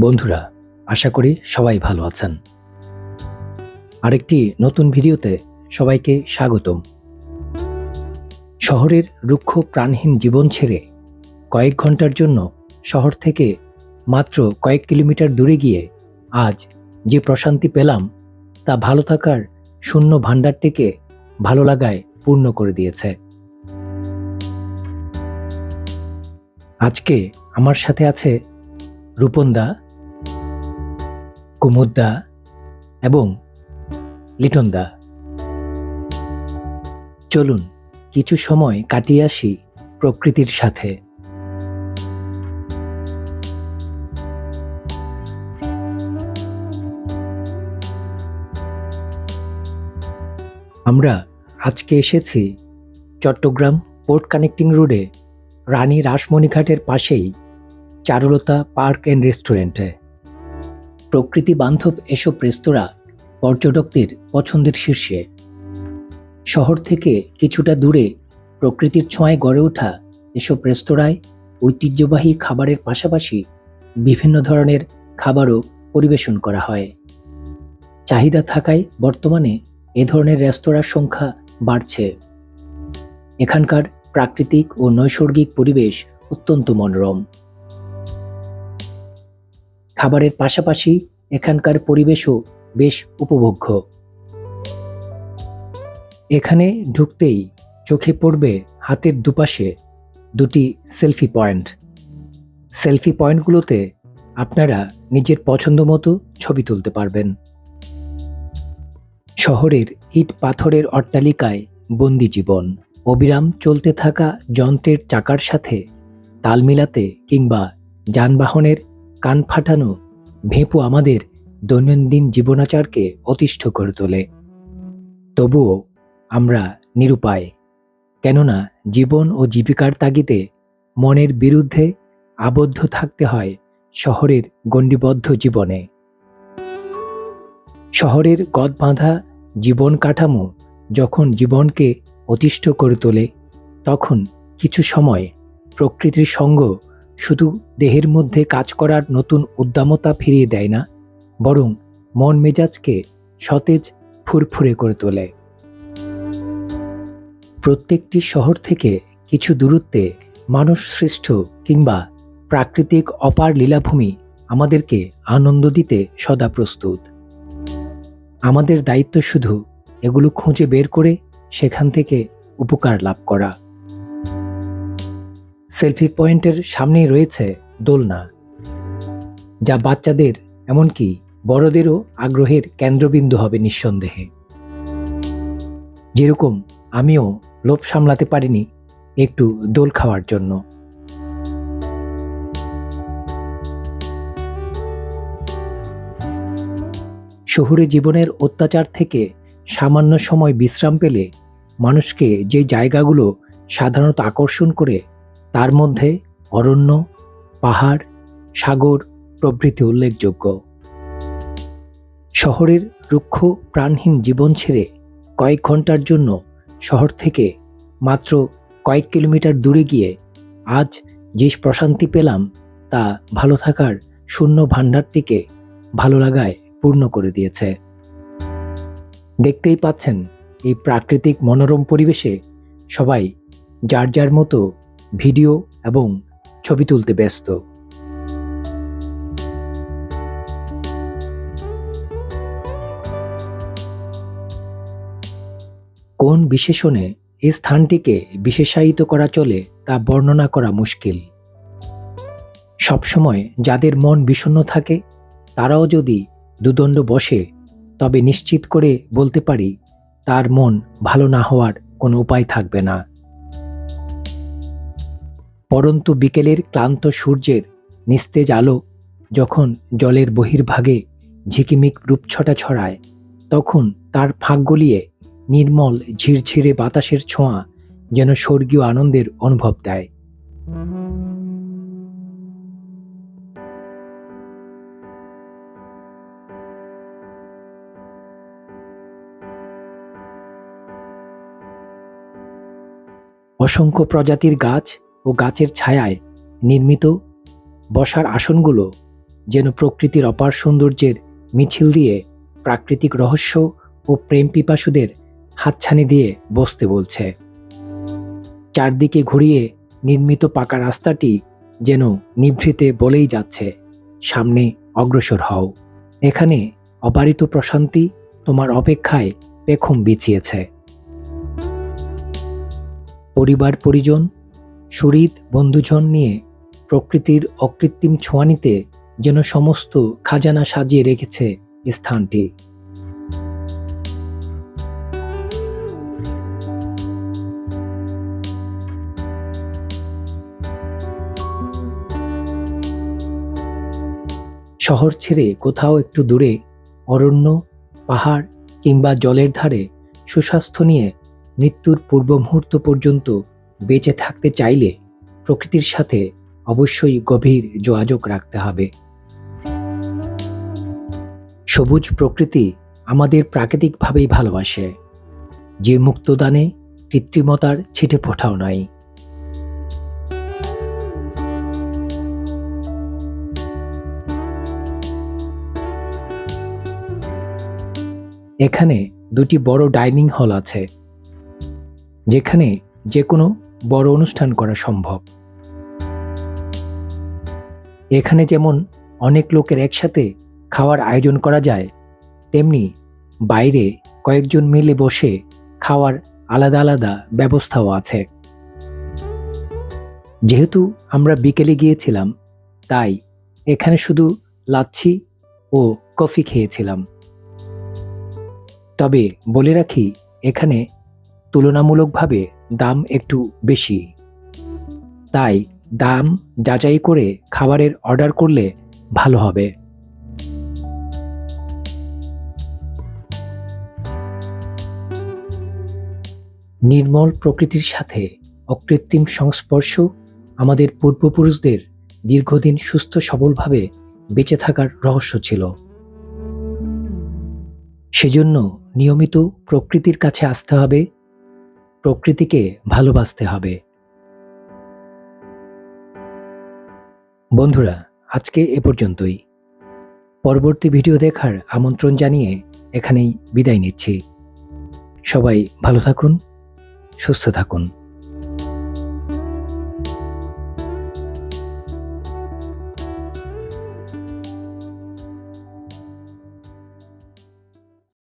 বন্ধুরা, আশা করি সবাই ভালো আছেন। আরেকটি নতুন ভিডিওতে সবাইকে স্বাগতম। শহরের রুক্ষ প্রাণহীন জীবন ছেড়ে কয়েক ঘণ্টার জন্য শহর থেকে মাত্র কয়েক কিলোমিটার দূরে গিয়ে আজ যে প্রশান্তি পেলাম, তা ভালো থাকার শূন্য ভাণ্ডারটিকে ভালো লাগায় পূর্ণ করে দিয়েছে। আজকে আমার সাথে আছে রূপনদা কুমুদদা এবং লিটনদা। চলুন, কিছু সময় কাটিয়ে আসি প্রকৃতির সাথে। আমরা আজকে এসেছি চট্টগ্রাম পোর্ট কানেক্টিং রোডে রানী রাসমণিঘাটের পাশেই চারুলতা পার্ক অ্যান্ড রেস্টুরেন্টে। প্রকৃতি বান্ধব এসব রেস্তোরাঁ পর্যটকদের পছন্দের শীর্ষে। শহর থেকে কিছুটা দূরে প্রকৃতির ছোঁয়ায় গড়ে ওঠা এসব রেস্তোরাঁয় ঐতিহ্যবাহী খাবারের পাশাপাশি বিভিন্ন ধরনের খাবারও পরিবেশন করা হয়। চাহিদা থাকায় বর্তমানে এ ধরনের রেস্তোরাঁর সংখ্যা বাড়ছে। এখানকার প্রাকৃতিক ও নৈসর্গিক পরিবেশ অত্যন্ত মনোরম। খাবারের পাশাপাশি এখানকার পরিবেশও বেশ উপভোগ্য। এখানে ঢুকতেই চোখে পড়বে হাতের দুপাশে দুটি সেলফি পয়েন্ট। সেলফি পয়েন্টগুলোতে আপনারা নিজের পছন্দ মতো ছবি তুলতে পারবেন। শহরের ইট পাথরের অট্টালিকায় বন্দি জীবন। অবিরাম চলতে থাকা যন্ত্রের চাকার সাথে তাল মিলাতে কিংবা যানবাহনের কান ফাটানো ভেঁপু আমাদের দৈনন্দিন জীবনাচারকে অতিষ্ঠ করে তোলে। তবুও আমরা নিরুপায়, কেননা জীবন ও জীবিকার তাগিদে মনের বিরুদ্ধে আবদ্ধ থাকতে হয় শহরের গণ্ডিবদ্ধ জীবনে। শহরের গদ বাঁধা জীবন কাঠামো যখন জীবনকে অতিষ্ঠ করে তোলে, তখন কিছু সময় প্রকৃতির সঙ্গ শুধু দেহের মধ্যে কাজ করার নতুন উদ্দামতা ফিরিয়ে দেয় না, বরং মন মেজাজকে সতেজ, ফুরফুরে করে তোলে। প্রত্যেকটি শহর থেকে কিছু দূরত্বে মানুষ সৃষ্ট কিংবা প্রাকৃতিক অপার লীলাভূমি আমাদেরকে আনন্দ দিতে সদা প্রস্তুত। আমাদের দায়িত্ব শুধু এগুলো খুঁজে বের করে সেখান থেকে উপকার লাভ করা। সেলফি পয়েন্টের সামনেই রয়েছে দোলনা, যা বাচ্চাদের, এমনকি বড়দেরও আগ্রহের কেন্দ্রবিন্দু হবে নিঃসন্দেহে। যেরকম আমিও লোভ সামলাতে পারিনি একটু দোল খাওয়ার জন্য। শহুরে জীবনের অত্যাচার থেকে সামান্য সময় বিশ্রাম পেলে মানুষকে যে জায়গাগুলো সাধারণত আকর্ষণ করে তার মধ্যে অরণ্য, পাহাড়, সাগর প্রভৃতি উল্লেখযোগ্য। শহরের রুক্ষ প্রাণহীন জীবন ছেড়ে কয়েক ঘণ্টার জন্য শহর থেকে মাত্র কয়েক কিলোমিটার দূরে গিয়ে আজ যে প্রশান্তি পেলাম তা ভালো থাকার শূন্য ভাণ্ডারটিকে ভালো লাগায় পূর্ণ করে দিয়েছে। দেখতেই পাচ্ছেন এই প্রাকৃতিক মনোরম পরিবেশে সবাই যার যার মতো ভিডিও এবং ছবি তুলতে ব্যস্ত। কোন বিশেষণে এই স্থানটিকে বিশেষায়িত করা চলে তা বর্ণনা করা মুশকিল। সবসময় যাদের মন বিষণ্ণ থাকে, তারাও যদি দুদণ্ড বসে, তবে নিশ্চিত করে বলতে পারি, তার মন ভালো না হওয়ার কোনো উপায় থাকবে না। পরন্তু বিকেলের ক্লান্ত সূর্যের নিস্তেজ আলো যখন জলের বহির্ভাগে ঝিকিমিক রূপছটা ছড়ায়, তখন তার ফাঁক গলিয়ে নির্মল ঝিরঝিরে বাতাসের ছোঁয়া যেন স্বর্গীয় আনন্দের অনুভব দেয়। অসংখ্য প্রজাতির গাছ ও গাছের ছায়ায় নির্মিত বসার আসনগুলো যেন প্রকৃতির অপার সৌন্দর্যের মিছিল দিয়ে প্রাকৃতিক রহস্য ও প্রেম পিপাসুদের হাতছানি দিয়ে বসতে বলছে। চারদিকে ঘুরিয়ে নির্মিত পাকা রাস্তাটি যেন নিভৃতে বলেই যাচ্ছে, সামনে অগ্রসর হও। এখানে অবারিত প্রশান্তি তোমার অপেক্ষায় পেখম বিছিয়েছে। পরিবার পরিজন সুহৃদ বন্ধুজন নিয়ে প্রকৃতির অকৃত্রিম ছোঁয়ানিতে যেন সমস্ত খাজানা সাজিয়ে রেখেছে স্থানটি। শহর ছেড়ে কোথাও একটু দূরে অরণ্য, পাহাড় কিংবা জলের ধারে সুস্বাস্থ্য নিয়ে মৃত্যুর পূর্ব মুহূর্ত পর্যন্ত বেঁচে থাকতে চাইলে প্রকৃতির সাথে অবশ্যই গভীর যোগাযোগ রাখতে হবে। সবুজ প্রকৃতি আমাদের প্রাকৃতিকভাবেই ভালোবাসে। যে মুক্তদানে কৃত্রিমতার ছিটে ফোটাও নাই। এখানে দুটি বড় ডাইনিং হল আছে। যেখানে যে কোনো বড় অনুষ্ঠান করা সম্ভব। এখানে যেমন অনেক লোকের একসাথে খাওয়ার আয়োজন করা যায়, তেমনি বাইরে কয়েকজন মিলে বসে খাওয়ার আলাদা আলাদা ব্যবস্থাও আছে। যেহেতু আমরা বিকেলে গিয়েছিলাম, তাই এখানে শুধু লাচ্ছি ও কফি খেয়েছিলাম। তবে বলে রাখি, এখানে তুলনামূলকভাবে দাম একটু বেশি। তাই দাম যাচাই করে খাবারের অর্ডার করলে ভালো হবে। নির্মল প্রকৃতির সাথে অকৃত্রিম সংস্পর্শ আমাদের পূর্বপুরুষদের দীর্ঘদিন সুস্থ সবলভাবে বেঁচে থাকার রহস্য ছিল। সেজন্য নিয়মিত প্রকৃতির কাছে আসতে হবে প্রকৃতিকে ভালোবাসতে হবে। বন্ধুরা, আজকে এ পর্যন্তই। পরবর্তী ভিডিও দেখার আমন্ত্রণ জানিয়ে এখানেই বিদায় নিচ্ছি। সবাই ভালো থাকুন, সুস্থ থাকুন।